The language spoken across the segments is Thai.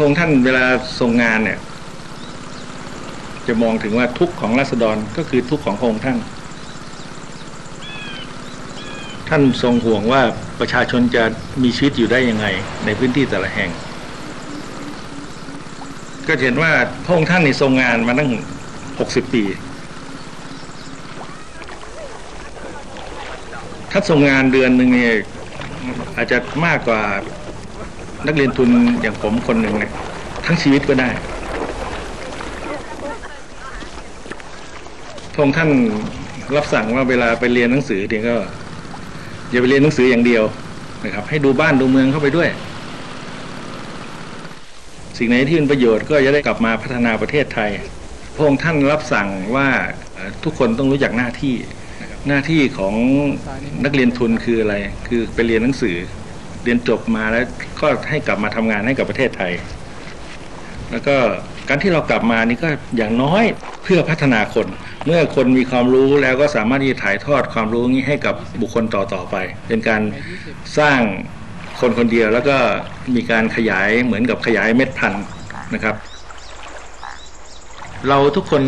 ระองค์ท่านเวลาทรงงานเนี่ย จะมองถึงว่าทุกข์ของราษฎรก็คือทุกข์ของพระองค์ท่าน ท่านทรงห่วงว่าประชาชนจะมีชีวิตอยู่ได้ยังไง ในพื้นที่แต่ละแห่ง ก็เห็นว่าพระองค์ท่านในทรงงานมาตั้งหกสิบปีถ้าทรงงานเดือนหนึ่งเนี่ยอาจจะมากกว่า นักเรียนทุนอย่างผมคนหนึ่งเนี่ยทั้งชีวิตก็ได้พระองค์ท่านรับสั่งว่าเวลาไปเรียนหนังสือเนี่ยก็อย่าไปเรียนหนังสืออย่างเดียวนะครับ ให้ดูบ้านดูเมืองเข้าไปด้วย สิ่งไหนที่เป็นประโยชน์ก็จะได้กลับมาพัฒนาประเทศไทยพระองค์ท่านรับสั่งว่าทุกคนต้องรู้จักหน้าที่หน้าที่ของนักเรียนทุนคืออะไร คือไปเรียนหนังสือ เรียนจบมาแล้วก็ให้กลับมาทำงานให้กับประเทศไทย แล้วก็การที่เรากลับมานี่ก็อย่างน้อยเพื่อพัฒนาคน เมื่อคนมีความรู้แล้วก็สามารถที่จะถ่ายทอดความรู้นี้ให้กับบุคคลต่อๆไป เป็นการสร้างคนคนเดียวแล้วก็มีการขยายเหมือนกับขยายเม็ดพันธุ์นะครับ เราทุกคน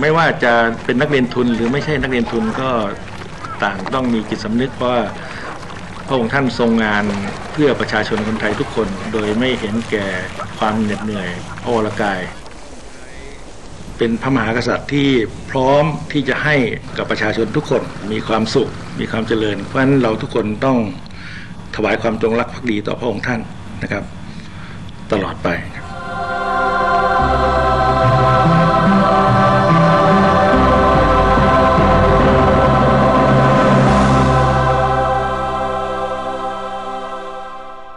ไม่ว่าจะเป็นนักเรียนทุนหรือไม่ใช่นักเรียนทุนก็ต่างต้องมีจิตสำนึกว่า พระองค์ท่านทรงงานเพื่อประชาชนคนไทยทุกคน โดยไม่เห็นแก่ความเหน็ดเหนื่อยพระวรกาย เป็นพระมหากษัตริย์ที่พร้อมที่จะให้กับประชาชนทุกคนมีความสุข มีความเจริญ เพราะฉะนั้นเราทุกคนต้องถวายความจงรักภักดีต่อพระองค์ท่านนะครับ ตลอดไปครับ